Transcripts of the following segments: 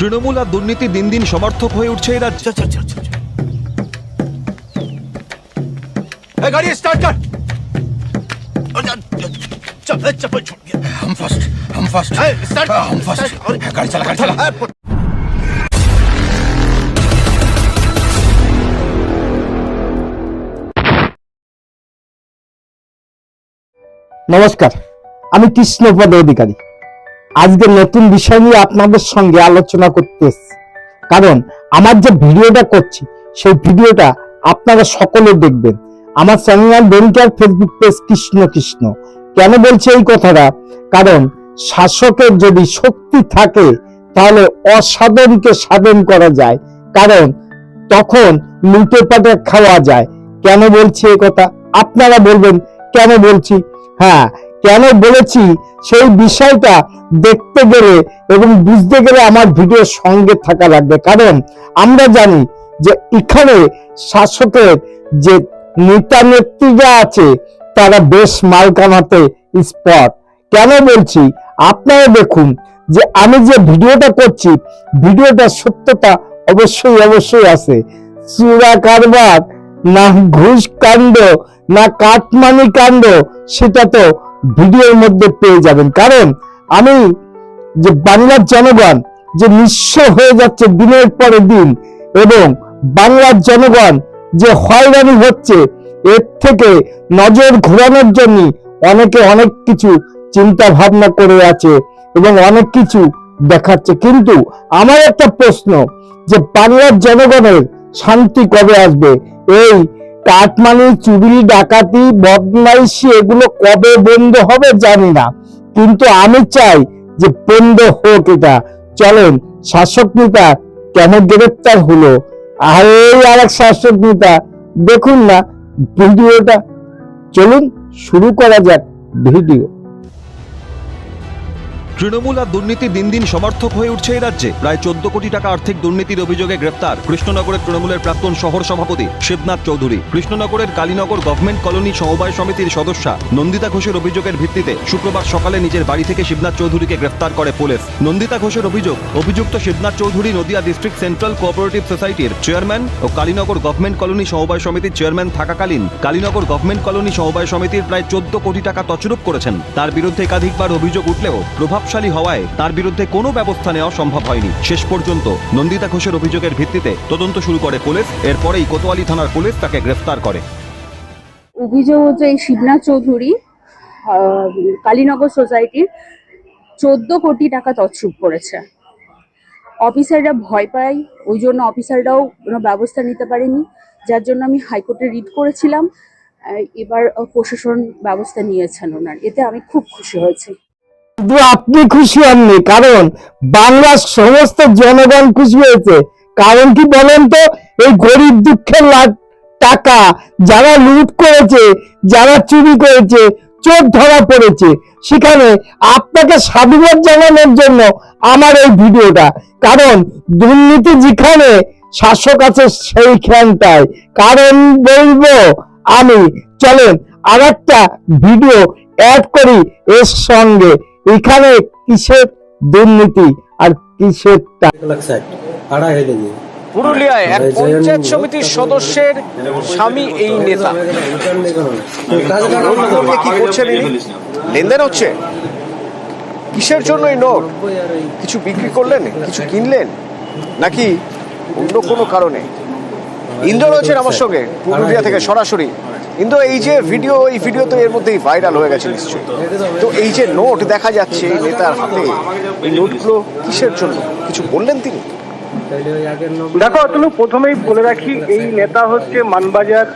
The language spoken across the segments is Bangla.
তৃণমূল আর দুর্নীতি দিন দিন সমর্থক হয়ে উঠছে এরা নমস্কার আমি কৃষ্ণ পদ অধিকারী। আজকে নতুন বিষয় নিয়ে আপনাদের সঙ্গে আলোচনা করতে কারণ আমার যে ভিডিওটা করছি, সেই ভিডিওটা আপনারা সকলে দেখবেন। আমার চ্যানেল বেনকার ফেসবুক পেজ কৃষ্ণ কৃষ্ণ। কেন বলছি এই কথাটা? কারণ শাসকের যদি শক্তি থাকে, তাহলে অসাধনকে সাধন করা যায়। কারণ তখন লুটে পাটে খাওয়া যায়। কেন বলছি এই কথা? আপনারা বলবেন, কেন বলছি? হ্যাঁ কেন বলেছি? সেই বিষয়টা দেখতে গেলে এবং বুঝতে গেলে আমার ভিডিওর সঙ্গে থাকা লাগবে। কারণ আমরা জানি যে এখানে শাসকের যে নেতা নেত্রীরা আছে, তারা বেশ মাল কামাতে স্পট কেন বলছি? আপনারা দেখুন যে আমি যে ভিডিওটা করছি, ভিডিওটা সত্যতা অবশ্যই অবশ্যই আছে। চূড়া কারবার, না ঘুষ কাণ্ড, না কাটমানি কাণ্ড, সেটা তো ভিডিওর মধ্যে পেয়ে যাবেন। কারণ আমি যে বাংলার জনগণ যে নিঃস্ব হয়ে যাচ্ছে দিনের পরে দিন এবং বাংলার জনগণ যে হয়রানি হচ্ছে, এর থেকে নজর ঘোরানোর জন্য অনেকে অনেক কিছু চিন্তা ভাবনা করে আছে এবং অনেক কিছু দেখাচ্ছে। কিন্তু আমার একটা প্রশ্ন যে বাংলার জনগণের শান্তি কবে আসবে? এই কাটমানি চুরি, ডাকাতি, বদমাইশি, এগুলো কবে বন্ধ হবে জানি না। কিন্তু আমি চাই যে বন্ধ হোক এটা। চলেন, শাসক নেতা কেন গ্রেপ্তার হলো? আর এই এক শাসক নেতা, দেখুন না, ভিডিওটা। চলুন, শুরু করা যাক ভিডিও। তৃণমূল আর দুর্নীতি দিন দিন সমর্থক হয়ে উঠছে এই রাজ্যে। প্রায় চোদ্দ কোটি টাকা আর্থিক দুর্নীতির অভিযোগে গ্রেফতার কৃষ্ণনগরের তৃণমূলের প্রাক্তন শহর সভাপতি শিবনাথ চৌধুরী। কৃষ্ণনগরের কালীনগর গভর্নমেন্ট কলোনি সমবায় সমিতির সদস্যা নন্দিতা ঘোষের অভিযোগের ভিত্তিতে শুক্রবার সকালে নিজের বাড়ি থেকে শিবনাথ চৌধুরীকে গ্রেফতার করে পুলিশ। নন্দিতা ঘোষের অভিযোগ, অভিযুক্ত Shibnath Chowdhury Nadia district central cooperative সোসাইটির চেয়ারম্যান ও কালীনগর গভর্নমেন্ট কলোনি সমবায় সমিতির চেয়ারম্যান থাকাকালীন কালীনগর গভর্নমেন্ট কলোনি সমবায় সমিতির প্রায় চোদ্দ কোটি টাকা তছরূপ করেছেন। তার বিরুদ্ধে একাধিকবার অভিযোগ উঠলেও প্রভাবশালী হওয়ায় তার বিরুদ্ধে কোনো ব্যবস্থা নেওয়া সম্ভব হয়নি। শেষ পর্যন্ত নন্দিতা ঘোষের অভিযোগের ভিত্তিতে তদন্ত শুরু করে পুলিশ, এরপরেই কোতোয়ালি থানার পুলিশ তাকে গ্রেফতার করে। অভিযোগ হচ্ছে এই শিবনাথ চৌধুরী কালীনগর সোসাইটির চোদ্দ কোটি টাকা তছরূপ করেছে। অফিসাররা ভয় পায়, ওই জন্য অফিসাররাও কোনো ব্যবস্থা নিতে পারেনি, যার জন্য আমি হাইকোর্টে রিট করেছিলাম। এবার প্রশাসন ব্যবস্থা নিয়েছেন ওনার, এতে আমি খুব খুশি হয়েছি। শুধু আপনি খুশি হননি, কারণ বাংলার সমস্ত জনগণ খুশি হয়েছে। কারণ কি বলেন তো, এই গরিব দুঃখের টাকা যারা লুট করেছে, যারা চুরি করেছে, চোর ধরা পড়েছে, সেখানে আপনাকে সাধুবাদ জানানোর জন্য আমার এই ভিডিওটা। কারণ দুর্নীতি যেখানে, শাসক আছে সেইখানটায়। কারণ বলব আমি, চলেন আর একটা ভিডিও অ্যাড করি এর সঙ্গে। এখানে কিসের দুর্নীতি আর কিসের পুরুলিয়ায় এক পঞ্চায়েত সমিতির সদস্যের স্বামী এই নেতা। কি করছেন লেনদেন হচ্ছে? কিসের জন্য এই নোট? কিছু বিক্রি করলেন? কিছু কিনলেন? নাকি অন্য কোনো কারণে? ইন্দ্র রয়েছেন আমার সঙ্গে পুরুলিয়া থেকে সরাসরি। ইন্দ্র এই যে ভিডিও এই ভিডিও তো এর মধ্যেই ভাইরাল হয়ে গেছে নিশ্চয়ই। তো এই যে নোট দেখা যাচ্ছে এই নেতার হাতে, এই নোটগুলো কিসের জন্য? কিছু বললেন তিনি? দেখো অতনু প্রথমেই বলে রাখি, এই নেতা হচ্ছে মানবাজার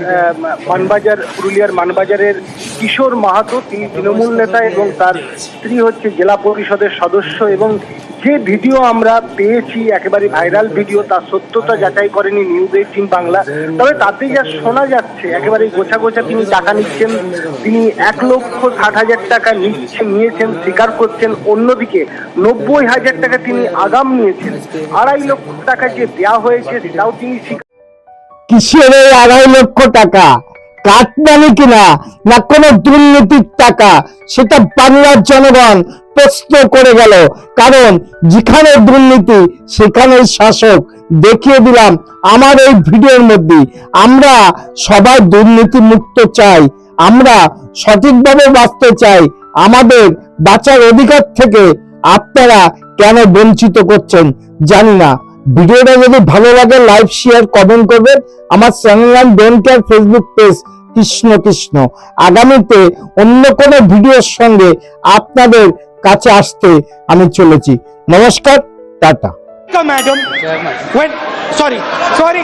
মানবাজার, পুরুলিয়ার মানবাজারের কিশোর মাহাতো। তিনি তৃণমূল নেতা এবং তার স্ত্রী হচ্ছে জেলা পরিষদের সদস্য এবং যে ভিডিও আমরা পেয়েছি, একেবারে ভাইরাল ভিডিও তার সত্যতা যাচাই করেনি নিউজ এইটিন বাংলা। তবে তাতে যা শোনা যাচ্ছে, একেবারে গোছা গোছা তিনি টাকা নিচ্ছেন, তিনি এক লক্ষ ষাট হাজার টাকা নিচ্ছেন নিয়েছেন, স্বীকার করছেন, অন্যদিকে নব্বই হাজার টাকা তিনি আগাম নিয়েছেন। আড়াই লক্ষ টাকা যে দেওয়া হয়েছে, সেটাও তিনি স্বীকার কিসের এই আড়াই লক্ষ টাকা? কাটমানি কিনা না? কোনো দুর্নীতির টাকা। সেটা বাংলার জনগণ প্রশ্ন করে গেল। কারণ যেখানে দুর্নীতি সেখানে শাসক। দেখিয়ে দিলাম আমার এই ভিডিওর মধ্যে। আমরা সবাই দুর্নীতি মুক্ত চাই। আমরা সঠিকভাবে বাঁচতে চাই। আমাদের বাঁচার অধিকার থেকে আপনারা কেন বঞ্চিত করছেন জানি না। ভিডিওটা যদি ভালো লাগে লাইভ শেয়ার কমেন্ট করবেন আমার চ্যানেল নাম don't care Facebook page Krishna Krishna. আগামীতে অন্য কোনো ভিডিওর সঙ্গে আপনাদের কাছে আসতে আমি চলেছি। নমস্কার টাটা। Madam sorry sorry.